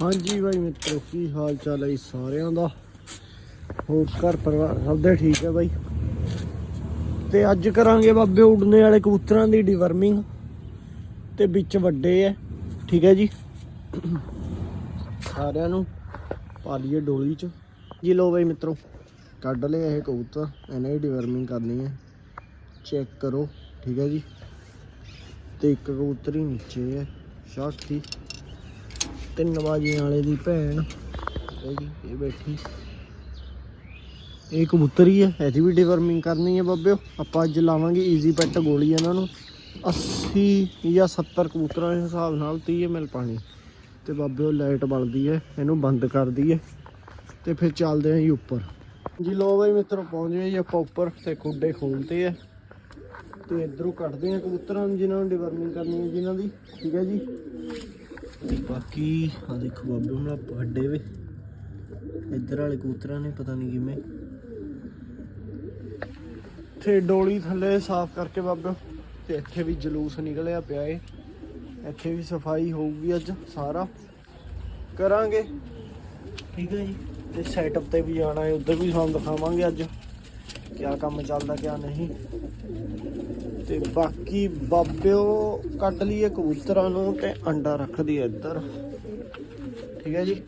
ਹਾਂਜੀ ਬਾਈ ਮਿੱਤਰੋ, ਕੀ ਹਾਲ ਚਾਲ ਹੈ ਜੀ ਸਾਰਿਆਂ ਦਾ? ਹੋਰ ਘਰ ਪਰਿਵਾਰ ਸਭ ਦੇ ਠੀਕ ਹੈ ਬਾਈ? ਤੇ ਅੱਜ ਕਰਾਂਗੇ ਬਾਬੇ ਉਡਨੇ ਵਾਲੇ ਕਬੂਤਰਾਂ ਦੀ ਡਿਵਰਮਿੰਗ ਤੇ ਵਿੱਚ ਵੱਡੇ ਐ ਠੀਕ ਹੈ ਜੀ? ਸਾਰਿਆਂ ਨੂੰ ਪਾ ਲਈਏ ਡੋਲੀ ਚ। ਜੀ ਲੋ ਬਾਈ ਮਿੱਤਰੋ, ਕੱਢ ਲਏ ਇਹ ਕਬੂਤਰ, ਇਹਨਾਂ ਦੀ ਡਿਵਰਮਿੰਗ ਕਰਨੀ ਹੈ। ਚੈੱਕ ਕਰੋ, ਠੀਕ ਹੈ ਜੀ? ਤੇ ਇੱਕ ਕਬੂਤਰ ਹੀ ਨੀਚੇ ਹੈ ਸ਼ਾਖੀ ਤਿੰਨ ਬਾਜੀਆਂ ਵਾਲੇ ਦੀ ਭੈਣ। ਹੈ ਜੀ, ਇਹ ਬੈਠੀ। ਇਹ ਕਬੂਤਰ ਹੀ ਹੈ ਇਹਦੀ ਵੀ ਡਿਵਰਮਿੰਗ ਕਰਨੀ ਹੈ ਬਾਬਿਓ। ਆਪਾਂ ਅੱਜ ਲਾਵਾਂਗੇ ਈਜ਼ੀ ਪੈਟ ਗੋਲੀ ਇਹਨਾਂ ਨੂੰ। 80 ਜਾਂ 70 ਕਬੂਤਰਾਂ ਦੇ ਹਿਸਾਬ ਨਾਲ 30 ml ਪਾਣੀ। ਤੇ ਬਾਬਿਓ, ਲਾਈਟ ਬਲਦੀ ਹੈ ਇਹਨੂੰ ਬੰਦ ਕਰ ਦਈਏ। ਤੇ ਫਿਰ ਚੱਲਦੇ ਆਂ ਜੀ ਉੱਪਰ। ਜੀ ਲੋ ਬਾਈ ਮਿੱਤਰੋ, ਪਹੁੰਚ ਗਏ ਜੀ ਆਪਾਂ ਉੱਪਰ ਤੇ ਖੁੱਡੇ ਖੋਲਤੇ ਆ। ਤੇ ਇਧਰੋਂ ਕੱਢਦੇ ਆ ਕਬੂਤਰਾਂ ਨੂੰ, ਜਿਨ੍ਹਾਂ ਨੂੰ ਡਿਵਰਮਿੰਗ ਕਰਨੀ ਹੈ ਜਿਨ੍ਹਾਂ ਦੀ। ਠੀਕ ਹੈ ਜੀ। ਤੇ ਬਾਕੀ ਆ ਦੇਖੋ ਬਾਬੇ ਹੁਣ ਵੱਡੇ ਵੇ। ਇੱਧਰ ਵਾਲੇ ਕਬੂਤਰਾਂ ਨੇ ਪਤਾ ਨਹੀਂ ਕਿਵੇਂ। ਤੇ ਡੋਲੀ ਥੱਲੇ ਸਾਫ਼ ਕਰਕੇ ਬਾਬੇ। ਤੇ ਇੱਥੇ ਵੀ ਜਲੂਸ ਨਿਕਲਿਆ ਪਿਆ ਏ। ਇੱਥੇ ਵੀ ਸਫ਼ਾਈ ਹੋਊਗੀ ਅੱਜ ਸਾਰਾ। ਕਰਾਂਗੇ। ਠੀਕ ਹੈ ਜੀ। ਤੇ ਸੈਟਅਪ ਤੇ ਵੀ ਜਾਣਾ ਹੈ ਉੱਧਰ ਵੀ ਤੁਹਾਨੂੰ ਦਿਖਾਵਾਂਗੇ ਅੱਜ। ਕਿਆ ਕੰਮ ਚੱਲਦਾ, ਕਿਆ ਨਹੀਂ। ਤੇ ਬਾਕੀ ਬਾਬਿਓ ਕੱਢ ਲਈਏ ਕਬੂਤਰਾਂ ਨੂੰ ਤੇ ਅੰਡਾ ਰੱਖ ਦਈਏ ਇੱਧਰ। ਠੀਕ ਹੈ ਜੀ।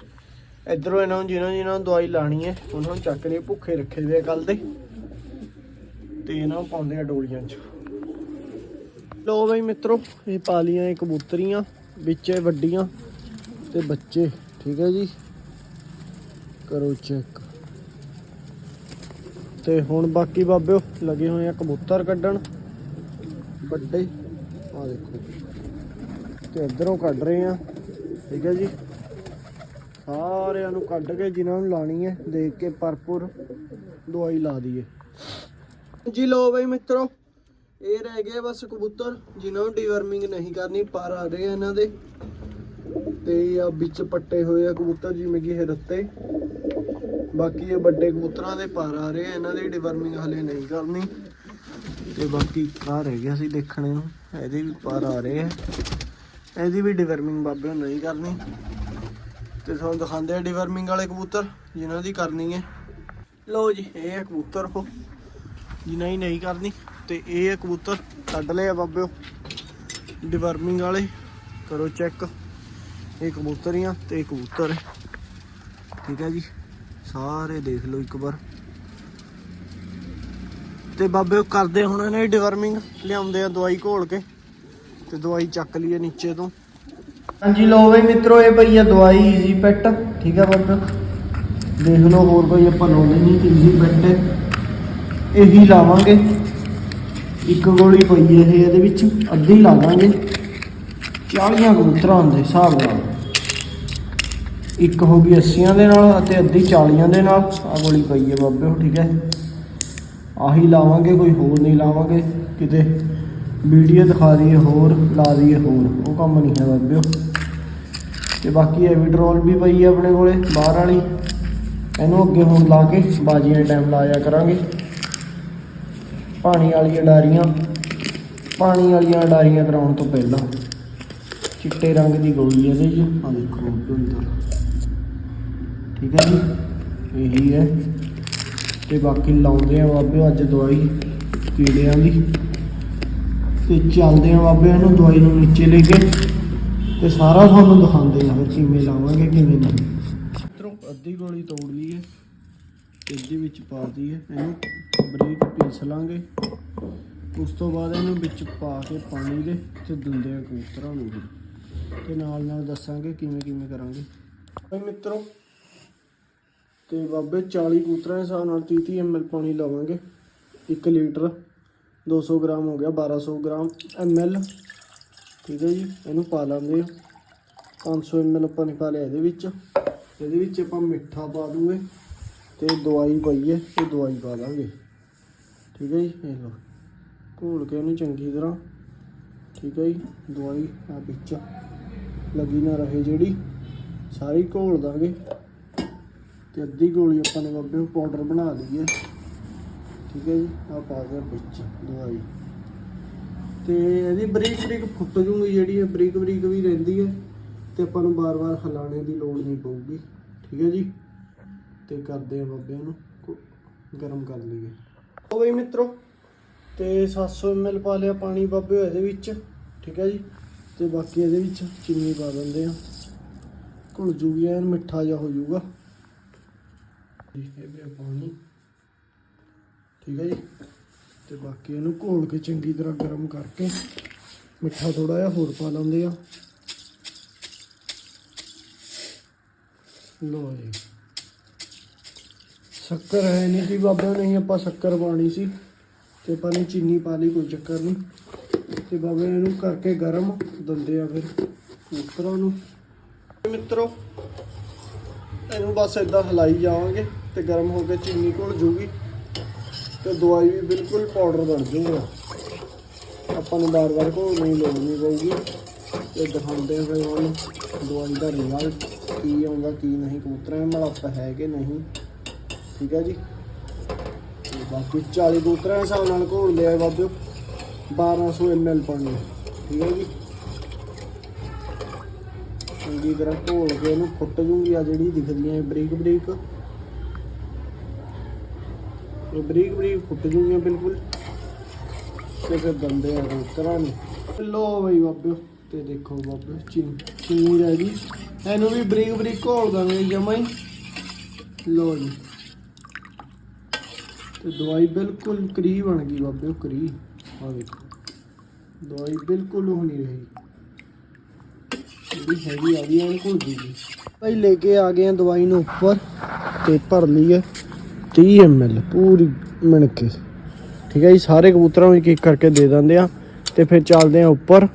ਇੱਧਰੋਂ ਇਹਨਾਂ ਨੂੰ ਜਿਹਨਾਂ ਜਿਹਨਾਂ ਨੂੰ ਦਵਾਈ ਲਾਣੀ ਹੈ, ਉਹਨਾਂ ਨੂੰ ਚੱਕ ਲਈ ਭੁੱਖੇ ਰੱਖੇ ਹੋਏ ਕੱਲ ਦੇ। ਤੇ ਇਹਨਾਂ ਨੂੰ ਪਾਉਂਦੇ ਆ ਡੋਲੀਆਂ 'ਚ। ਲੋ ਬਈ ਮਿੱਤਰੋ, ਇਹ ਪਾ ਲੀਆਂ ਇਹ ਕਬੂਤਰੀਆਂ, ਵਿੱਚ ਵੱਡੀਆਂ ਤੇ ਬੱਚੇ। ਠੀਕ ਹੈ ਜੀ। ਕਰੋ ਚੈੱਕ। ਤੇ ਹੁਣ ਬਾਕੀ ਬਾਬਿਓ, ਲੱਗੇ ਹੋਏ ਆ ਕਬੂਤਰ ਕੱਢਣ। ਵੱਡੇ ਆ ਦੇਖੋ। ਤੇ ਇਧਰੋਂ ਕੱਢ ਰਹੇ ਆ ਠੀਕ ਹੈ ਜੀ। ਸਾਰਿਆਂ ਨੂੰ ਕੱਢ ਕੇ ਜਿਨ੍ਹਾਂ ਨੂੰ ਲਾਣੀ ਹੈ, ਦੇਖ ਕੇ ਪਰਪੁਰ ਦਵਾਈ ਲਾ ਦਈਏ। ਜੀ ਲੋ ਬਈ ਮਿੱਤਰੋ, ਇਹ ਰਹਿ ਗਏ ਬਸ ਕਬੂਤਰ, ਜਿਨ੍ਹਾਂ ਨੂੰ ਡੀਵਰਮਿੰਗ ਨਹੀਂ ਕਰਨੀ, ਪਰ ਆ ਰਹੇ ਆ ਇਹਨਾਂ ਦੇ। ਤੇ ਆ ਵਿੱਚ ਪੱਟੇ ਹੋਏ ਆ ਕਬੂਤਰ, ਜਿਵੇਂ ਕਿ ਇਹ ਰੱਤੇ। ਬਾਕੀ ਇਹ ਵੱਡੇ ਕਬੂਤਰਾਂ ਦੇ ਪਰ ਆ ਰਹੇ ਆ, ਇਹਨਾਂ ਦੀ ਡੀਵਰਮਿੰਗ ਹਲੇ ਨਹੀਂ ਕਰਨੀ। ਤੇ ਬਾਕੀ ਆ ਰਹਿ ਗਿਆ ਸੀ ਦੇਖਣੇ ਨੂੰ। ਇਹਦੇ ਵੀ ਪਰ ਆ ਰਹੇ ਆ। ਇਹਦੀ ਵੀ ਡਿਵਰਮਿੰਗ ਬਾਬੇ ਨੂੰ ਨਹੀਂ ਕਰਨੀ। ਤੇ ਤੁਹਾਨੂੰ ਦਿਖਾਉਂਦੇ ਆ ਡਿਵਰਮਿੰਗ ਵਾਲੇ ਕਬੂਤਰ, ਜਿਨ੍ਹਾਂ ਦੀ ਕਰਨੀ ਹੈ। ਲਓ ਜੀ, ਇਹ ਹੈ ਕਬੂਤਰ ਉਹ, ਜਿਨ੍ਹਾਂ ਹੀ ਨਹੀਂ ਕਰਨੀ। ਤੇ ਇਹ ਹੈ ਕਬੂਤਰ, ਕੱਢ ਲਏ ਆ ਬਾਬਿਓ। ਡਿਵਰਮਿੰਗ ਵਾਲੇ, ਕਰੋ ਚੈੱਕ ਇਹ ਕਬੂਤਰੀਆਂ ਤੇ ਇਹ ਕਬੂਤਰ ਠੀਕ ਹੈ ਜੀ, ਸਾਰੇ ਦੇਖ ਲਓ ਇੱਕ ਵਾਰ। ਤੇ ਬਾਬੇ ਉਹ ਕਰਦੇ ਹੁਣ ਇਹਨੇ ਡਿਵਰਮਿੰਗ ਲਿਆਉਂਦੇ ਆ ਦਵਾਈ ਘੋਲ ਕੇ ਤੇ ਦਵਾਈ ਚੱਕ ਲਈਏ ਨੀਚੇ ਤੋਂ। ਹਾਂਜੀ ਲੋ ਬਈ ਮਿੱਤਰੋ, ਇਹ ਪਈ ਆ ਦਵਾਈ ਈਜ਼ੀ ਪੈਟ ਠੀਕ ਆ ਬਾਬੇ ਦੇਖ ਲਓ ਹੋਰ ਕੋਈ ਆਪਾਂ ਲਾਉਂਦੇ ਨਹੀਂ ਈਜ਼ੀ ਪੈਟ ਇਹੀ ਲਾਵਾਂਗੇ। ਇੱਕ ਗੋਲੀ ਪਈ ਇਹ, ਇਹਦੇ ਵਿੱਚ ਅੱਧੀ ਲਾਵਾਂਗੇ। 40 ਕਬੂਤਰਾਂ ਦੇ ਹਿਸਾਬ ਨਾਲ। ਇੱਕ ਹੋ ਗਈ 80 ਦੇ ਨਾਲ ਅਤੇ ਅੱਧੀ 40 ਦੇ ਨਾਲ। ਆ ਗੋਲੀ ਪਈ ਹੈ ਬਾਬੇ ਉਹ ਠੀਕ ਹੈ। ਆਹੀ ਲਾਵਾਂਗੇ, ਕੋਈ ਹੋਰ ਨਹੀਂ ਲਾਵਾਂਗੇ। ਕਿਤੇ ਵੀਡੀਓ ਦਿਖਾ ਦਈਏ ਹੋਰ, ਲਾ ਦਈਏ ਹੋਰ। ਉਹ ਕੰਮ ਨਹੀਂ ਹੈ ਬਾਬਿਓ ਤੇ ਬਾਕੀ ਐਵੀਡਰੋਲ ਵੀ ਪਈ ਹੈ ਆਪਣੇ ਕੋਲੇ, ਬਾਹਰ ਵਾਲੀ। ਇਹਨੂੰ ਅੱਗੇ ਹੁਣ ਲਾ ਕੇ ਬਾਜੀਆਂ ਟਾਈਮ ਲਾਇਆ ਕਰਾਂਗੇ। ਪਾਣੀ ਵਾਲੀਆਂ ਡਾਰੀਆਂ, ਪਾਣੀ ਵਾਲੀਆਂ ਡਾਰੀਆਂ ਕਰਾਉਣ ਤੋਂ ਪਹਿਲਾਂ ਚਿੱਟੇ ਰੰਗ ਦੀ ਗੋਲੀ ਇਹਦੇ 'ਚ। ਆ ਦੇਖੋ ਅੰਦਰ। ਠੀਕ ਹੈ ਜੀ, ਇਹੀ ਹੈ। ਤੇ ਬਾਕੀ ਲਾਉਂਦੇ ਆ ਬਾਬੇ, ਅੱਜ ਦਵਾਈ ਕੀੜਿਆਂ ਦੀ। ਤੇ ਚੱਲਦੇ ਆ ਬਾਬੇ, ਇਹਨੂੰ ਦਵਾਈ ਨੂੰ ਨੀਚੇ ਲੈ ਕੇ ਤੇ ਸਾਰਾ ਤੁਹਾਨੂੰ ਦਿਖਾਉਂਦੇ ਆ ਫਿਰ ਕਿਵੇਂ ਲਾਵਾਂਗੇ, ਕਿਵੇਂ ਨਹੀਂ। ਮਿੱਤਰੋ, ਅੱਧੀ ਗੋਲੀ ਤੋੜ ਲਈ ਹੈ ਤੇ ਇਹਦੇ ਵਿੱਚ ਪਾ ਦਈਏ ਇਹਨੂੰ ਬਰੀਕ ਪੀਸ ਲਾਂਗੇ। ਉਸ ਤੋਂ ਬਾਅਦ ਇਹਨੂੰ ਵਿੱਚ ਪਾ ਕੇ ਪਾਣੀ ਦੇ ਤੇ ਦਿੰਦੇ ਆ ਕਬੂਤਰਾਂ ਨੂੰ ਵੀ। ਤੇ ਨਾਲ ਨਾਲ ਦੱਸਾਂਗੇ ਕਿਵੇਂ ਕਿਵੇਂ ਕਰਾਂਗੇ। ਭਾਈ ਮਿੱਤਰੋ ਤੇ ਬਾਬੇ 40 ਕੂਤਰਾਂ ਦੇ ਹਿਸਾਬ ਨਾਲ 30 30 ml ਪਾਣੀ ਲਾਵਾਂਗੇ। 1 ਲੀਟਰ। 200 ਗ੍ਰਾਮ ਹੋ ਗਿਆ 1200 ਗ੍ਰਾਮ ml ਠੀਕ ਹੈ ਜੀ, ਇਹਨੂੰ ਪਾ ਲਾਂਗੇ। 500 ml ਆਪਾਂ ਨੇ ਪਾ ਲਿਆ ਇਹਦੇ ਵਿੱਚ। ਇਹਦੇ ਵਿੱਚ ਆਪਾਂ ਮਿੱਠਾ ਪਾ ਦੂਗੇ ਤੇ ਦਵਾਈ ਪਈ ਹੈ ਦਵਾਈ ਪਾ ਦਾਂਗੇ ਠੀਕ ਹੈ ਜੀ, ਇਹ ਲਓ। ਘੋਲ ਕੇ ਇਹਨੂੰ ਚੰਗੀ ਤਰ੍ਹਾਂ। ਠੀਕ ਹੈ ਜੀ, ਦਵਾਈ ਆ ਵਿੱਚ। ਲੱਗੀ ਨਾ ਰਹੇ ਜਿਹੜੀ। ਸਾਰੀ ਘੋਲ ਦਾਂਗੇ। ਤੇ ਅੱਧੀ ਗੋਲੀ ਆਪਾਂ ਨੇ ਬਾਬੇ ਪਾਊਡਰ ਬਣਾ ਲਈਏ। ਠੀਕ ਹੈ ਜੀ ਆ ਪਾ ਦਿਆ ਵਿੱਚ ਦਵਾਈ। ਤੇ ਇਹਦੀ ਬਰੀਕ ਬਰੀਕ ਫੁੱਟ ਜੂਗੀ ਜਿਹੜੀ ਹੈ ਬਰੀਕ ਬਰੀਕ ਵੀ ਰਹਿੰਦੀ ਹੈ ਤੇ ਆਪਾਂ ਨੂੰ ਬਾਰ-ਬਾਰ ਹਿਲਾਣੇ ਦੀ ਲੋੜ ਨਹੀਂ ਪਊਗੀ। ਠੀਕ ਹੈ ਜੀ, ਤੇ ਕਰਦੇ ਆ ਬਾਬੇ ਨੂੰ ਗਰਮ ਕਰ ਲਈਏ। ਉਹ ਬਈ ਮਿੱਤਰੋ, ਤੇ 700 ml ਪਾ ਲਿਆ ਪਾਣੀ ਬਾਬੇ ਇਹਦੇ ਵਿੱਚ। ਠੀਕ ਹੈ ਜੀ, ਤੇ ਬਾਕੀ ਇਹਦੇ ਵਿੱਚ ਚੀਨੀ ਪਾ ਦਿੰਦੇ ਆ ਘੁਲ ਜੂਗੀ ਐਨ ਮਿੱਠਾ ਜਿਹਾ ਹੋ ਜਾਊਗਾ ਇਹ ਵੀ ਪਾਣੀ। ਠੀਕ ਹੈ ਜੀ। ਤੇ ਬਾਕੀ ਇਹਨੂੰ ਘੋਲ ਕੇ ਚੰਗੀ ਤਰ੍ਹਾਂ ਗਰਮ ਕਰਕੇ ਮਿੱਠਾ ਥੋੜਾ ਜਿਹਾ ਹੋਰ ਪਾ ਲੈਂਦੇ ਆ। ਲੋ ਜੀ। ਸ਼ੱਕਰ ਹੈ ਨਹੀਂ ਸੀ ਬਾਬਾ, ਨਹੀਂ ਆਪਾਂ ਸ਼ੱਕਰ ਪਾਣੀ ਸੀ। ਤੇ ਆਪਾਂ ਨੇ ਚੀਨੀ ਪਾ ਲਈ ਕੋਈ ਚੱਕਰ ਨਹੀਂ। ਤੇ ਬਾਬੇ ਨੇ ਇਹਨੂੰ ਕਰਕੇ ਗਰਮ ਦਿੰਦੇ ਆ ਫਿਰ ਮਿੱਤਰਾਂ ਨੂੰ। ਮਿੱਤਰੋ ਇਹਨੂੰ ਬਸ ਇਦਾਂ ਹਿਲਾਈ ਜਾਵਾਂਗੇ ਤੇ ਗਰਮ ਹੋ ਕੇ ਚੀਨੀ ਘੁਲ ਜੂਗੀ ਤੇ ਦਵਾਈ ਵੀ ਬਿਲਕੁਲ ਪਾਊਡਰ ਬਣ ਜੂਗਾ। ਆਪਾਂ ਨੂੰ ਬਾਰ-ਬਾਰ ਘੋਲਣ ਦੀ ਲੋੜ ਨਹੀਂ ਪਊਗੀ। ਤੇ ਦਿਖਾਉਂਦੇ ਆ ਫਿਰ ਹੁਣ ਦਵਾਈ ਦਾ ਰਿਜ਼ਲਟ ਕੀ ਆਉਂਦਾ, ਕੀ ਨਹੀਂ, ਕਬੂਤਰਾਂ ਨਾਲ ਆਪਾਂ ਹੈ ਕਿ ਨਹੀਂ। ਠੀਕ ਹੈ ਜੀ? ਬਾਕੀ 40 ਕਬੂਤਰਾਂ ਦੇ ਹਿਸਾਬ ਨਾਲ ਘੋਲ ਲਿਆ ਬਾਬਿਓ 1200 ml ਪਾਣੀ ਠੀਕ ਹੈ ਜੀ? ਚੰਗੀ ਤਰ੍ਹਾਂ ਘੋਲ ਕੇ ਇਹਨੂੰ ਫੁੱਟ ਜੂਗੀ ਆ ਜਿਹੜੀ ਦਿਖਦੀਆਂ ਇਹ ਬਰੀਕ ਬਰੀਕ। ਇਹ ਬਰੀਕ ਬਰੀਕ ਫੁੱਟ ਜੂਗੀਆਂ ਬਿਲਕੁਲ। ਤੇ ਫਿਰ ਬੰਦੇ ਆ ਕਰਾਂ ਲੋ ਬਈ ਬਾਬਿਓ ਤੇ ਦੇਖੋ ਬਾਬਿਓ ਚੀਨੀ ਚੀਨੀ ਰਹਿ ਗਈ। ਇਹਨੂੰ ਵੀ ਬਰੀਕ ਬਰੀਕ ਘੋਲ ਦਾਂਗੇ ਜਮਾਂ ਹੀ। ਲੋ ਜੀ। ਤੇ ਦਵਾਈ ਬਿਲਕੁਲ ਕਰੀ ਬਣ ਗਈ ਬਾਬਿਓ ਕਰੀ। ਆ ਦੇਖੋ ਦਵਾਈ ਬਿਲਕੁਲ ਉਹ ਰਹੀ। ਜਿਹੜੀ ਹੈਗੀ ਆ ਗਈ ਐਨ ਘੁਲ ਗਈ ਭਾਈ ਲੈ ਕੇ ਆ ਗਏ ਆ ਦਵਾਈ ਨੂੰ ਉੱਪਰ ਤੇ ਭਰ ਲਈ ਹੈ 30 ml ਪੂਰੀ ਮਿਣ ਕੇ ਠੀਕ ਹੈ ਜੀ, ਸਾਰੇ ਕਬੂਤਰਾਂ ਨੂੰ ਇੱਕ ਇੱਕ ਕਰਕੇ ਦੇ ਦਿੰਦੇ ਆ ਤੇ ਫਿਰ ਚੱਲਦੇ ਆ ਉੱਪਰ।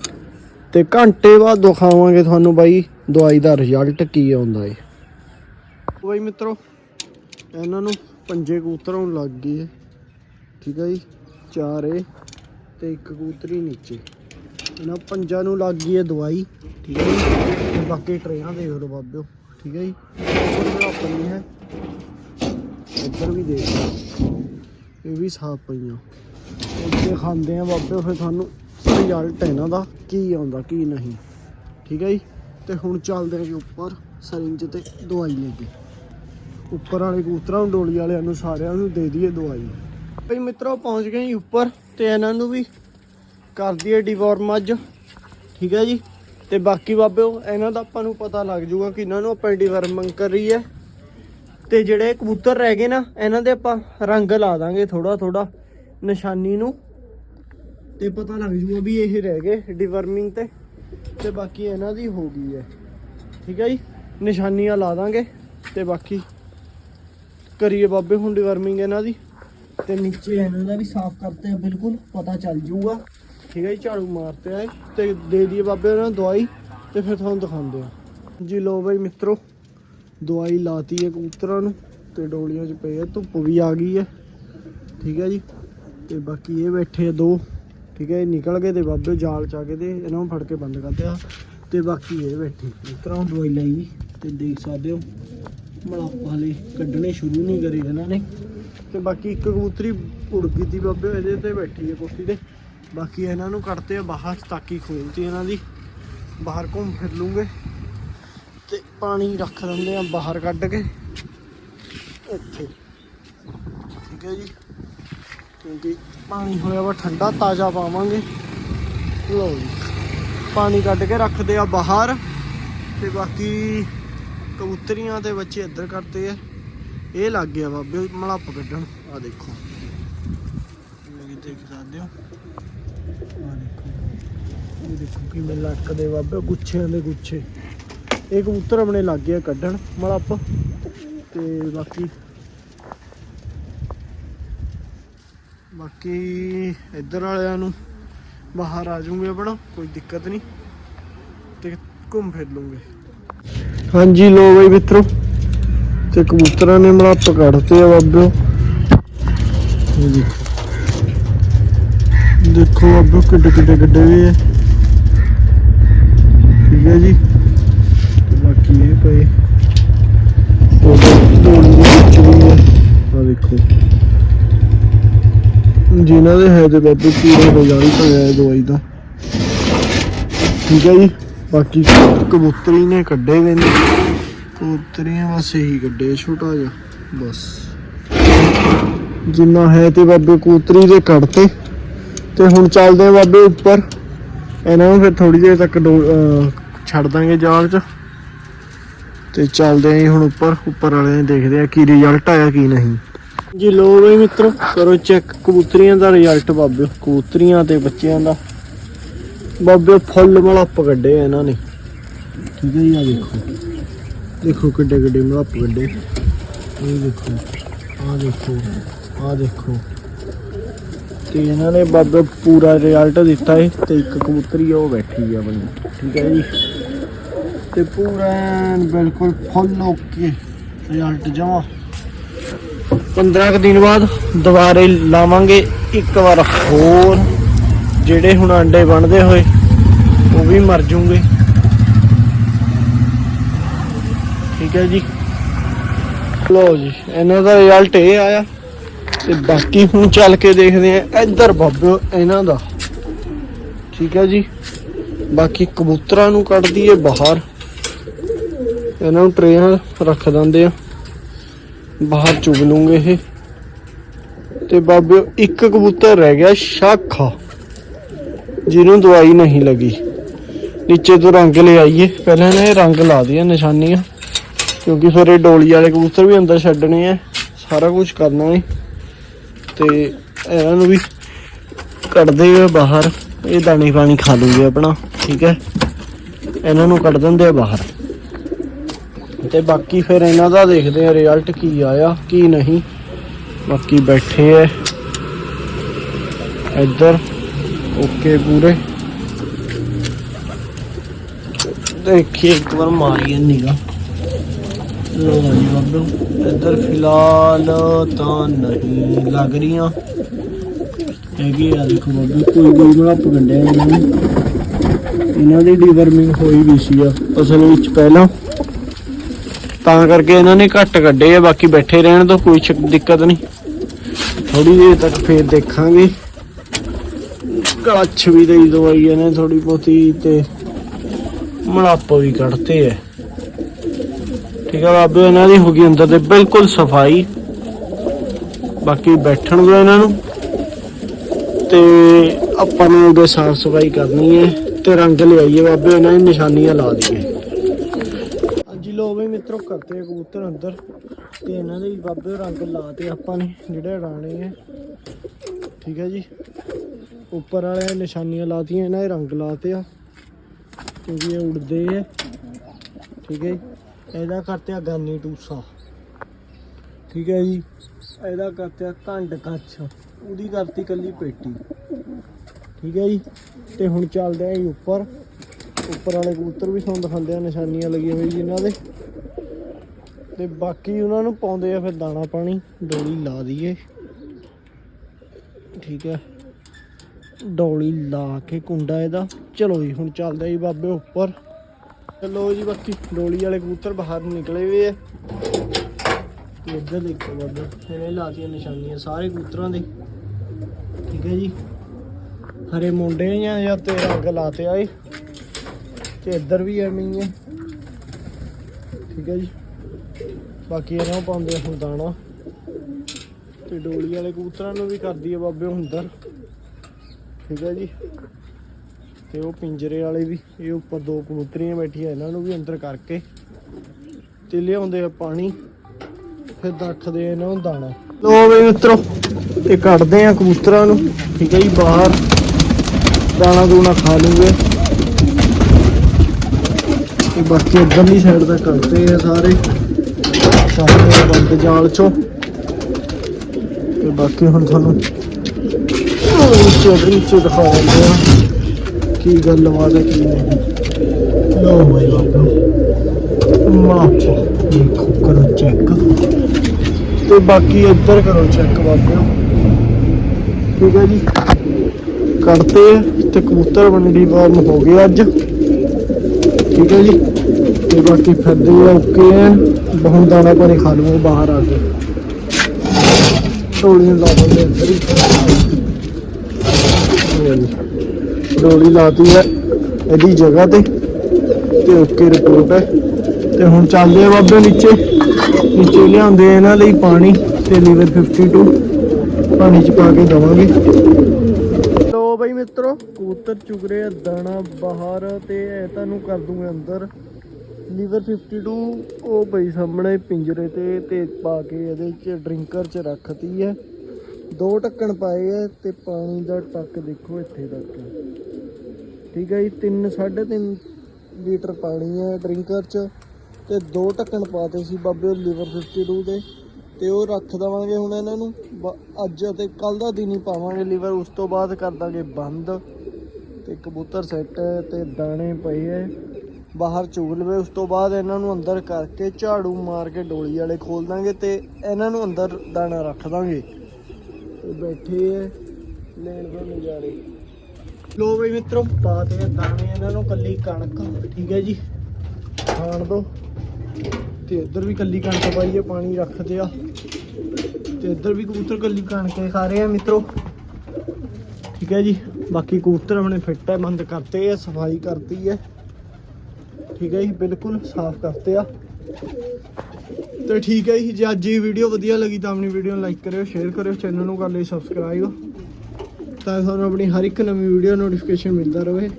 ਤੇ ਘੰਟੇ ਬਾਅਦ ਦਿਖਾਵਾਂਗੇ ਤੁਹਾਨੂੰ ਬਾਈ, ਦਵਾਈ ਦਾ ਰਿਜ਼ਲਟ ਕੀ ਆਉਂਦਾ ਏ। ਬਾਈ ਮਿੱਤਰੋ, ਇਹਨਾਂ ਨੂੰ ਪੰਜੇ ਕਬੂਤਰਾਂ ਨੂੰ ਲੱਗ ਗਈ ਹੈ ਠੀਕ ਹੈ ਜੀ, ਚਾਰੇ ਏ ਤੇ ਇੱਕ ਕਬੂਤਰੀ ਨੀਚੇ। ਇਹਨਾਂ ਪੰਜਾਂ ਨੂੰ ਲੱਗ ਗਈ ਹੈ ਦਵਾਈ, ਠੀਕ ਹੈ ਜੀ? ਬਾਕੀ ਟਰੇਆਂ ਦੇਖ ਲਓ ਬਾਬਿਓ, ਠੀਕ ਹੈ ਜੀ? ਉੱਪਰ ਮੇਰਾ ਪੰਨੀ ਹੈ। ਇੱਧਰ ਵੀ ਦੇਖ ਲਓ। ਇਹ ਵੀ ਸਾਫ਼ ਪਈਆਂ। ਉੱਤੇ ਖਾਂਦੇ ਆ ਬਾਬਿਓ, ਫਿਰ ਤੁਹਾਨੂੰ ਰਿਜ਼ਲਟ ਇਹਨਾਂ ਦਾ ਕੀ ਆਉਂਦਾ, ਕੀ ਨਹੀਂ। ਠੀਕ ਹੈ ਜੀ? ਤੇ ਹੁਣ ਚੱਲਦੇ ਆ ਜੀ ਉੱਪਰ ਸਰਿੰਜ ਤੇ ਦਵਾਈ ਲੈ ਕੇ। ਉੱਪਰ ਵਾਲੇ ਕਬੂਤਰਾਂ ਨੂੰ, ਡੋਲੀ ਵਾਲਿਆਂ ਨੂੰ ਸਾਰਿਆਂ ਨੂੰ ਦੇ ਦਈਏ ਦਵਾਈ। ਭਈ ਮਿੱਤਰੋ, ਪਹੁੰਚ ਗਏ ਜੀ ਉੱਪਰ, ਤੇ ਇਹਨਾਂ ਨੂੰ ਵੀ ਕਰਦੀ ਹੈ ਡਿਵੋਰਮ ਅੱਜ। ਠੀਕ ਹੈ ਜੀ? ਤੇ ਬਾਕੀ ਬਾਬਿਓ, ਇਹਨਾਂ ਦਾ ਆਪਾਂ ਨੂੰ ਪਤਾ ਲੱਗ ਜੂਗਾ ਕਿ ਇਹਨਾਂ ਨੂੰ ਆਪਾਂ ਡਿਵਰਮਿੰਗ ਕਰੀ ਹੈ ਤੇ ਜਿਹੜੇ ਕਬੂਤਰ ਰਹਿ ਗਏ ਨਾ, ਇਹਨਾਂ ਦੇ ਆਪਾਂ ਰੰਗ ਲਾ ਦਾਂਗੇ ਥੋੜਾ ਥੋੜਾ ਨਿਸ਼ਾਨੀ ਨੂੰ। ਤੇ ਪਤਾ ਲੱਗ ਜੂਗਾ ਵੀ ਇਹ ਰਹਿ ਗਏ ਡਿਵਰਮਿੰਗ ਤੇ। ਤੇ ਬਾਕੀ ਇਹਨਾਂ ਦੀ ਹੋ ਗਈ ਹੈ। ਠੀਕ ਹੈ ਜੀ? ਨਿਸ਼ਾਨੀਆਂ ਲਾ ਦਾਂਗੇ। ਤੇ ਬਾਕੀ ਕਰੀਏ ਬਾਬੇ ਹੁਣ ਡਿਵਰਮਿੰਗ ਇਹਨਾਂ ਦੀ। ਤੇ ਨੀਚੇ ਇਹਨਾਂ ਦਾ ਵੀ ਸਾਫ਼ ਕਰਤੇ ਬਿਲਕੁਲ ਪਤਾ ਚੱਲ ਜੂਗਾ ਠੀਕ ਹੈ ਜੀ, ਝਾੜੂ ਮਾਰਤੇ ਆਏ ਤੇ ਦੇ ਦਈਏ ਬਾਬੇ ਉਹਨਾਂ ਨੂੰ ਦਵਾਈ, ਤੇ ਫਿਰ ਤੁਹਾਨੂੰ ਦਿਖਾਉਂਦੇ ਆ। ਜੀ ਲੋ ਬਈ ਮਿੱਤਰੋ, ਦਵਾਈ ਲਾਤੀ ਹੈ ਕਬੂਤਰਾਂ ਨੂੰ, ਤੇ ਡੋਲੀਆਂ 'ਚ ਪਏ ਆ, ਧੁੱਪ ਵੀ ਆ ਗਈ ਹੈ। ਠੀਕ ਹੈ ਜੀ, ਤੇ ਬਾਕੀ ਇਹ ਬੈਠੇ ਆ ਦੋ। ਠੀਕ ਹੈ ਇਹ ਨਿਕਲ ਗਏ ਤੇ ਬਾਬੇ ਜਾਲ ਚ ਆ ਗਏ ਤੇ ਇਹਨਾਂ ਨੂੰ ਫੜ ਕੇ ਬੰਦ ਕਰਦੇ ਆ ਤੇ ਬਾਕੀ ਇਹ ਬੈਠੇ ਕਬੂਤਰਾਂ ਨੂੰ ਦਵਾਈ ਲਾਈ ਤੇ ਦੇਖ ਸਕਦੇ ਹੋ ਮਲਾਪਾ ਹਲੇ ਕੱਢਣੇ ਸ਼ੁਰੂ ਨਹੀਂ ਕਰੇ ਇਹਨਾਂ ਨੇ। ਤੇ ਬਾਕੀ ਇੱਕ ਕਬੂਤਰੀ ਉੜ ਗਈ ਤੀ ਬਾਬੇ, ਇਹਦੇ ਤੇ ਬੈਠੀ ਹੈ ਕੋਠੀ ਤੇ। ਬਾਕੀ ਇਹਨਾਂ ਨੂੰ ਕੱਢਤੇ ਆ ਬਾਹਰ ਤਾਕੀ ਖੋਲਤੀ ਇਹਨਾਂ ਦੀ। ਬਾਹਰ ਘੁੰਮ ਫਿਰ ਲੂੰਗੇ। ਤੇ ਪਾਣੀ ਰੱਖ ਦਿੰਦੇ ਆ ਬਾਹਰ ਕੱਢ ਕੇ। ਇੱਥੇ। ਠੀਕ ਹੈ ਜੀ। ਕਿਉਂਕਿ ਪਾਣੀ ਹੋਇਆ ਵਾ ਠੰਡਾ, ਤਾਜ਼ਾ ਪਾਵਾਂਗੇ। ਲਓ ਜੀ। ਪਾਣੀ ਕੱਢ ਕੇ ਰੱਖਦੇ ਆ ਬਾਹਰ। ਤੇ ਬਾਕੀ ਕਬੂਤਰੀਆਂ ਤੇ ਬੱਚੇ ਇੱਧਰ ਕਰਦੇ ਆ। ਇਹ ਲੱਗ ਗਿਆ ਬਾਬੇ, ਮਲੱਪ ਕੱਢਣ। ਆ ਦੇਖੋ। ਇਹ ਦੇਖ ਸਕਦੇ ਹੋ। ਆ ਦੇਖੋ ਇਹ ਦੇਖੋ ਕਿਵੇਂ ਲੱਕਦੇ ਬਾਬੇ, ਗੁੱਛਿਆਂ ਦੇ ਗੁੱਛੇ। ਇਹ ਕਬੂਤਰ ਆਪਣੇ ਲੱਗ ਗਿਆ ਕੱਢਣ ਮਲੱਪ ਤੇ ਬਾਕੀ ਬਾਕੀ ਇੱਧਰ ਵਾਲਿਆਂ ਨੂੰ ਬਾਹਰ ਆ ਜਾਊਂਗੇ ਆਪਣਾ, ਕੋਈ ਦਿੱਕਤ ਨਹੀਂ। ਤੇ ਘੁੰਮ ਫਿਰ ਲੂੰਗੇ ਹਾਂਜੀ ਲੋ ਬਈ ਮਿੱਤਰੋ। ਤੇ ਕਬੂਤਰਾਂ ਨੇ ਮਲੱਪ ਕੱਢਤੇ ਆ ਬਾਬੇ। ਇਹ ਦੇਖੋ। ਦੇਖੋ ਬਾਬਿਓ ਕਿੱਡੇ ਕਿੱਡੇ ਗੱਡੇ ਵੀ ਹੈ ਠੀਕ ਹੈ ਜੀ। ਤੇ ਬਾਕੀ ਇਹ ਪਏ। ਦੋੜੀ ਦੇ ਵਿੱਚ ਵੀ ਹੈ ਆ ਦੇਖੋ। ਜਿਨ੍ਹਾਂ ਦੇ ਹੈ ਤੇ ਬਾਬੇ ਪੂਰਾ ਰਿਜ਼ਲਟ ਹੋਇਆ ਦਵਾਈ ਦਾ। ਠੀਕ ਹੈ ਜੀ। ਬਾਕੀ ਕਬੂਤਰੀ ਨੇ ਕੱਢੇ ਵੇ ਨੇ। ਕਬੂਤਰੀਆਂ ਬਸ ਇਹੀ ਕੱਢੇ ਛੋਟਾ ਜਿਹਾ। ਬਸ। ਜਿੰਨਾ ਹੈ ਤੇ ਬਾਬੇ ਕਬੂਤਰੀ ਦੇ ਕੱਢਤੇ। ਤੇ ਹੁਣ ਚੱਲਦੇ ਆ ਬਾਬੇ ਉੱਪਰ। ਇਹਨਾਂ ਨੂੰ ਫਿਰ ਥੋੜੀ ਦੇਰ ਤੱਕ ਛੱਡ ਦਾਂਗੇ ਜਾਲ 'ਚ। ਤੇ ਚੱਲਦੇ ਆਂ ਹੁਣ ਉੱਪਰ। ਉੱਪਰ ਵਾਲੇ ਦੇਖਦੇ ਆ ਕੀ ਰਿਜ਼ਲਟ ਆਇਆ ਕੀ ਨਹੀਂ। ਜੀ ਲੋ ਬਈ ਮਿੱਤਰੋ, ਕਰੋ ਚੈੱਕ ਕਬੂਤਰੀਆਂ ਦਾ ਰਿਜ਼ਲਟ ਬਾਬੇ। ਕਬੂਤਰੀਆਂ ਤੇ ਬੱਚਿਆਂ ਦਾ। ਬਾਬੇ ਫੁੱਲ ਮਲੱਪ ਕੱਢੇ ਇਹਨਾਂ ਨੇ। ਠੀਕ ਹੈ ਜੀ ਆ ਦੇਖੋ। ਦੇਖੋ ਕਿੱਡੇ ਕਿੱਡੇ ਮਲੱਪ ਕੱਢੇ। ਇਹ ਦੇਖੋ ਆ ਦੇਖੋ ਆ ਦੇਖੋ। ਤੇ ਇਹਨਾਂ ਨੇ ਬਾਬੇ ਪੂਰਾ ਰਿਜ਼ਲਟ ਦਿੱਤਾ ਹੈ ਤੇ ਇੱਕ ਕਬੂਤਰੀ ਆ, ਉਹ ਬੈਠੀ ਆ ਬਣੀ। ਠੀਕ ਹੈ ਜੀ। ਤੇ ਪੂਰਾ ਬਿਲਕੁਲ ਫੁੱਲ ਓਕੇ ਰਿਜ਼ਲਟ ਜਮਾ। 15 ਕੁ ਦਿਨ ਬਾਅਦ ਦੁਬਾਰੇ ਲਾਵਾਂਗੇ ਇੱਕ ਵਾਰ ਹੋਰ। ਜਿਹੜੇ ਹੁਣ ਅੰਡੇ ਬਣਦੇ ਹੋਏ, ਉਹ ਵੀ ਮਰ ਜੂਗੇ। ਠੀਕ ਹੈ ਜੀ। ਲੋ ਜੀ, ਇਹਨਾਂ ਦਾ ਰਿਜ਼ਲਟ ਇਹ ਆਇਆ। ਤੇ ਬਾਕੀ ਹੁਣ ਚੱਲ ਕੇ ਦੇਖਦੇ ਆ ਇੱਧਰ ਬਾਬਿਓ ਇਹਨਾਂ ਦਾ। ਠੀਕ ਹੈ ਜੀ। ਬਾਕੀ ਕਬੂਤਰਾਂ ਨੂੰ ਕੱਢ ਦਈਏ ਬਾਹਰ। ਇਹਨਾਂ ਨੂੰ ਟਰੇ ਰੱਖ ਦਿੰਦੇ ਆ। ਬਾਹਰ ਚੁਗ ਲੂੰਗੇ ਇਹ। ਤੇ ਬਾਬਿਓ ਇੱਕ ਕਬੂਤਰ ਰਹਿ ਗਿਆ ਸ਼ਾਖਾ, ਜਿਹਨੂੰ ਦਵਾਈ ਨਹੀਂ ਲੱਗੀ। ਨੀਚੇ ਤੋਂ ਰੰਗ ਲੈ ਆਈਏ। ਪਹਿਲਾਂ ਨੇ ਰੰਗ ਲਾ ਦਿਆ ਨਿਸ਼ਾਨੀਆਂ, ਕਿਉਂਕਿ ਫਿਰ ਇਹ ਡੋਲੀ ਵਾਲੇ ਕਬੂਤਰ ਵੀ ਅੰਦਰ ਛੱਡਣੇ ਆ। ਸਾਰਾ ਕੁਝ ਕਰਨਾ ਹੈ ਤੇ ਇਹਨਾਂ ਨੂੰ ਵੀ ਕੱਢਦੇ ਆ ਬਾਹਰ। ਇਹ ਦਾਣੇ ਪਾਣੀ ਖਾ ਲੂਗੇ ਆਪਣਾ, ਠੀਕ ਹੈ? ਇਹਨਾਂ ਨੂੰ ਕੱਢ ਦਿੰਦੇ ਆ ਬਾਹਰ। ਤੇ ਬਾਕੀ ਫਿਰ ਇਹਨਾਂ ਦਾ ਦੇਖਦੇ ਆ ਰਿਜ਼ਲਟ ਕੀ ਆਇਆ, ਕੀ ਨਹੀਂ। ਬਾਕੀ ਬੈਠੇ ਐ ਇੱਧਰ, ਓਕੇ ਪੂਰੇ। ਦੇਖੀਏ ਇੱਕ ਵਾਰ ਮਾਰੀਏ ਨਿਗਾ। ਇੱਧਰ ਫਿਲਹਾਲ ਤਾਂ ਨਹੀਂ ਲੱਗ ਰਹੀਆਂ। ਹੈਗੇ ਆ ਦੇਖੋ ਬਾਬੂ, ਕੋਈ ਕੋਈ ਮੇਰਾ ਪਗੰਡਿਆ ਇਹਨਾਂ ਨੇ। ਇਹਨਾਂ ਦੀ ਡੀਵਰਮਿੰਗ ਹੋਈ ਵੀ ਸੀ ਆ ਅਸਲ ਵਿੱਚ ਪਹਿਲਾਂ। ਤਾਂ ਕਰਕੇ ਇਹਨਾਂ ਨੇ ਘੱਟ ਕੱਢੇ ਆ, ਬਾਕੀ ਬੈਠੇ ਰਹਿਣ ਤੋਂ ਕੋਈ ਦਿੱਕਤ ਨਹੀਂ। ਥੋੜੀ ਦੇਰ ਤੱਕ ਫੇਰ ਦੇਖਾਂਗੇ। ਕਲੱਛ ਵੀ ਦੇਈ ਦਵਾਈ ਇਹਨੇ ਥੋੜੀ ਬਹੁਤੀ ਤੇ। ਮਲਾਪ ਵੀ ਕੱਢਤੇ ਐ ਠੀਕ ਆ ਬਾਬੇ, ਇਹਨਾਂ ਦੀ ਹੋ ਗਈ ਅੰਦਰ ਤੇ ਬਿਲਕੁਲ ਸਫ਼ਾਈ। ਬਾਕੀ ਬੈਠਣ ਦੋ ਇਹਨਾਂ ਨੂੰ। ਤੇ ਆਪਾਂ ਨੂੰ ਉਹਦੇ ਸਾਫ਼ ਸਫ਼ਾਈ ਕਰਨੀ ਹੈ ਤੇ ਰੰਗ ਲਿਆਈਏ ਬਾਬੇ, ਇਹਨਾਂ ਦੀ ਨਿਸ਼ਾਨੀਆਂ ਲਾ ਦਈਏ। ਹਾਂਜੀ ਲੋ ਵੀ ਮਿੱਤਰੋ ਕਰਤੇ ਕਬੂਤਰ ਅੰਦਰ। ਤੇ ਇਹਨਾਂ ਦੇ ਬਾਬੇ ਰੰਗ ਲਾਤੇ ਆਪਾਂ ਨੇ ਜਿਹੜੇ ਉਡਾਣੇ ਹੈ ਠੀਕ ਹੈ ਜੀ। ਉੱਪਰ ਵਾਲੇ ਨਿਸ਼ਾਨੀਆਂ ਲਾਤੀਆਂ ਇਹਨਾਂ ਦੇ ਰੰਗ ਲਾਤੇ ਆ। ਕਿਉਂਕਿ ਇਹ ਉੜਦੇ ਆ। ਠੀਕ ਹੈ ਜੀ। ਇਹਦਾ ਕਰਤੇ ਆ ਗਾਨੀ ਟੂਸਾ। ਠੀਕ ਹੈ ਜੀ? ਇਹਦਾ ਕਰਤੇ ਆ ਕੱਛ। ਉਹਦੀ ਕਰਤੀ ਕੱਲੀ ਪੇਟੀ। ਠੀਕ ਹੈ ਜੀ? ਤੇ ਹੁਣ ਚੱਲਦੇ ਆਂ ਜੀ ਉੱਪਰ। ਉੱਪਰ ਵਾਲੇ ਕਬੂਤਰ ਵੀ ਤੁਹਾਨੂੰ ਦਿਖਾਉਂਦੇ ਆ, ਨਿਸ਼ਾਨੀਆਂ ਲੱਗੀਆਂ ਹੋਈ ਜੀ ਇਹਨਾਂ ਦੇ। ਤੇ ਬਾਕੀ ਉਹਨਾਂ ਨੂੰ ਪਾਉਂਦੇ ਆ ਫਿਰ ਦਾਣਾ ਪਾਣੀ, ਡੋਲੀ ਲਾ ਦਈਏ। ਠੀਕ ਹੈ? ਡੋਲੀ ਲਾ ਕੇ ਕੁੰਡਾ ਇਹਦਾ। ਚਲੋ ਜੀ, ਹੁਣ ਚੱਲਦੇ ਜੀ ਬਾਬੇ ਉੱਪਰ। ਚਲੋ ਜੀ ਬਾਕੀ ਡੋਲੀ ਵਾਲੇ ਕਬੂਤਰ ਬਾਹਰ ਨਿਕਲੇ ਹੋਏ ਆ। ਤੇ ਇੱਧਰ ਦੇਖੋ ਬਾਬੇ, ਇਹਨੇ ਲਾਤੀਆਂ ਨਿਸ਼ਾਨੀਆਂ ਸਾਰੇ ਕਬੂਤਰਾਂ ਦੇ। ਠੀਕ ਹੈ ਜੀ। ਹਰੇ ਮੁੰਡੇ ਜਾਂ ਜਾਂ ਤੇ ਰੰਗ ਲਾਤੇ ਆਏ ਤੇ ਇੱਧਰ ਵੀ ਐਵੇਂ ਹੀ ਹੈ ਠੀਕ ਹੈ ਜੀ। ਬਾਕੀ ਇਹਨਾਂ ਪਾਉਂਦੇ ਆ ਹੁਣ ਦਾਣਾ। ਤੇ ਡੋਲੀ ਵਾਲੇ ਕਬੂਤਰਾਂ ਨੂੰ ਵੀ ਕਰਦੀ ਹੈ ਬਾਬੇ ਹੁੰਦਰ ਠੀਕ ਹੈ ਜੀ। ਤੇ ਉਹ ਪਿੰਜਰੇ ਵਾਲੇ ਵੀ, ਇਹ ਉੱਪਰ ਦੋ ਕਬੂਤਰੀਆਂ ਬੈਠੀਆਂ, ਇਹਨਾਂ ਨੂੰ ਵੀ ਅੰਦਰ ਕਰਕੇ ਤੇ ਲਿਆਉਂਦੇ ਆ ਪਾਣੀ, ਫਿਰ ਰੱਖਦੇ ਆ ਇਹਨਾਂ ਨੂੰ ਦਾਣਾ। ਲੋ ਵੀ ਮਿੱਤਰੋ, ਇਹ ਕੱਢਦੇ ਆ ਕਬੂਤਰਾਂ ਨੂੰ, ਠੀਕ ਹੈ ਜੀ, ਬਾਹਰ। ਦਾਣਾ ਦੂਣਾ ਖਾ ਲੂਗੇ। ਤੇ ਬਾਕੀ ਇੱਧਰਲੀ ਸਾਈਡ ਦਾ ਕਰਦੇ ਆ ਸਾਰੇ। ਸਾਰੇ ਬੰਦ ਜਾਲ ਚੋਂ। ਤੇ ਬਾਕੀ ਹੁਣ ਤੁਹਾਨੂੰ ਨੀਚੇ ਨੀਚੇ ਦਿਖਾ ਦਿੰਦੇ ਆ। ਕੀ ਗੱਲ ਬਾਤ ਹੈ ਕੀ ਨਹੀਂ? ਲੋ ਭਾਈ ਬਾਬਾ ਮਾਪ ਦੇਖੋ ਕਰੋ ਚੈੱਕ ਤੇ ਬਾਕੀ ਇੱਧਰ ਕਰੋ ਚੈੱਕ ਬਾਬਾ ਠੀਕ ਹੈ ਜੀ। ਕੱਢਤੇ ਆ ਤੇ ਕਬੂਤਰ ਬਣਦੀ ਫਾਰਮ ਹੋ ਗਏ ਅੱਜ। ਠੀਕ ਹੈ ਜੀ। ਤੇ ਬਾਕੀ ਫਿਰਦੇ ਆ ਓਕੇ ਆ। ਬਹੁਤ ਦਾਣਾ ਪਾਣੀ ਖਾ ਲੂਗਾ ਬਾਹਰ ਆ ਕੇ। ਟੋਲੀਆਂ ਲਾ ਦਿੰਦੇ ਇੱਧਰ ਹੀ। ਡੋਲੀ ਲਾਤੀ ਹੈ ਇਹਦੀ ਜਗ੍ਹਾ ਤੇ ਤੇ ਓਕੇ ਰਿਪੋਰਟ ਹੈ। ਤੇ ਹੁਣ ਚੱਲਦੇ ਆ ਬਾਬੇ ਨੀਚੇ। ਨੀਚੇ ਲਿਆਉਂਦੇ ਇਹਨਾਂ ਲਈ ਪਾਣੀ ਤੇ ਲੀਵਰ 52 ਪਾਣੀ ਚ ਪਾ ਕੇ ਦਵਾਂਗੇ। ਲੋ ਬਈ ਮਿੱਤਰੋ, ਕਬੂਤਰ ਚੁਗ ਰਹੇ ਆ ਦਾਣਾ ਬਾਹਰ ਤੇ ਇਹ ਤੁਹਾਨੂੰ ਕਰ ਦੂੰਗਾ ਅੰਦਰ। ਲੀਵਰ 52 ਉਹ ਬਈ ਸਾਹਮਣੇ ਪਿੰਜਰੇ ਤੇ ਤੇ ਪਾ ਕੇ ਇਹਦੇ ਚ ਡਰਿੰਕਰ ਚ ਰੱਖਤੀ ਹੈ। ਦੋ ਢੱਕਣ ਪਾਏ ਆ ਤੇ ਪਾਣੀ ਦਾ ਟੱਕ ਦੇਖੋ ਇੱਥੇ ਤੱਕ। ਠੀਕ ਹੈ ਜੀ 3 3.5 ਲੀਟਰ ਪਾਣੀ ਹੈ ਡਰਿੰਕਰ ਚ ਤੇ ਦੋ ਢੱਕਣ ਪਾਤੇ ਸੀ ਬਾਬੇ ਲੀਵਰ 52 ਦੇ ਤੇ ਉਹ ਰੱਖ ਦਵਾਂਗੇ ਹੁਣ ਇਹਨਾਂ ਨੂੰ। ਬ- ਅੱਜ ਅਤੇ ਕੱਲ ਦਾ ਦਿਨ ਹੀ ਪਾਵਾਂਗੇ ਲੀਵਰ, ਉਸ ਤੋਂ ਬਾਅਦ ਕਰ ਦਾਂਗੇ ਬੰਦ। ਤੇ ਕਬੂਤਰ ਸੈੱਟ ਹੈ ਤੇ ਦਾਣੇ ਪਏ ਹੈ। ਬਾਹਰ ਚੁਗ ਲਵੇ ਉਸ ਤੋਂ ਬਾਅਦ ਇਹਨਾਂ ਨੂੰ ਅੰਦਰ ਕਰਕੇ ਝਾੜੂ ਮਾਰ ਕੇ ਡੋਲੀ ਵਾਲੇ ਖੋਲ ਦਾਂਗੇ ਤੇ ਇਹਨਾਂ ਨੂੰ ਅੰਦਰ ਦਾਣਾ ਰੱਖ ਦਾਂਗੇ। ਤੇ ਬੈਠੇ ਹੈ ਲੈਣ ਦੇ ਨਜ਼ਾਰੇ ਲੋ ਬਈ ਮਿੱਤਰੋ ਪਾਤੇ ਆ ਦਾਣੇ ਇਹਨਾਂ ਨੂੰ ਕੱਲੀ ਕਣਕ, ਠੀਕ ਹੈ ਜੀ। ਖਾਣ ਦੋ। ਤੇ ਇੱਧਰ ਵੀ ਕੱਲੀ ਕਣਕ ਪਾਈ ਹੈ, ਪਾਣੀ ਰੱਖਦੇ ਆ। ਤੇ ਇੱਧਰ ਵੀ ਕਬੂਤਰ ਕੱਲੀ ਕਣਕ ਖਾ ਰਹੇ ਆ, ਮਿੱਤਰੋ। ਠੀਕ ਹੈ ਜੀ। ਬਾਕੀ ਕਬੂਤਰ ਆਪਣੇ ਫਿੱਟ ਹੈ ਬੰਦ ਕਰਤੇ ਆ, ਸਫ਼ਾਈ ਕਰਤੀ ਹੈ। ਠੀਕ ਹੈ ਜੀ, ਬਿਲਕੁਲ ਸਾਫ਼ ਕਰਤੇ ਆ। ਤੇ ਠੀਕ ਹੈ ਜੀ, ਜੇ ਅੱਜ ਇਹ ਵੀਡੀਓ ਵਧੀਆ ਲੱਗੀ ਤਾਂ ਆਪਣੀ ਵੀਡੀਓ ਨੂੰ ਲਾਈਕ ਕਰਿਓ ਸ਼ੇਅਰ ਕਰਿਓ ਚੈਨਲ ਨੂੰ ਕਰ ਲਈ ਸਬਸਕ੍ਰਾਈਬ ਤਾਂ ਤੁਹਾਨੂੰ ਆਪਣੀ ਹਰ ਇੱਕ ਨਵੀਂ ਵੀਡੀਓ ਨੋਟੀਫਿਕੇਸ਼ਨ ਮਿਲਦਾ ਰਹੇ।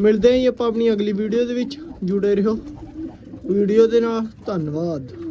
ਮਿਲਦੇ ਹਾਂ ਜੀ ਆਪਾਂ ਆਪਣੀ ਅਗਲੀ ਵੀਡੀਓ ਦੇ ਵਿੱਚ। ਜੁੜੇ ਰਹੋ। ਵੀਡੀਓ ਦੇ ਨਾਲ ਧੰਨਵਾਦ।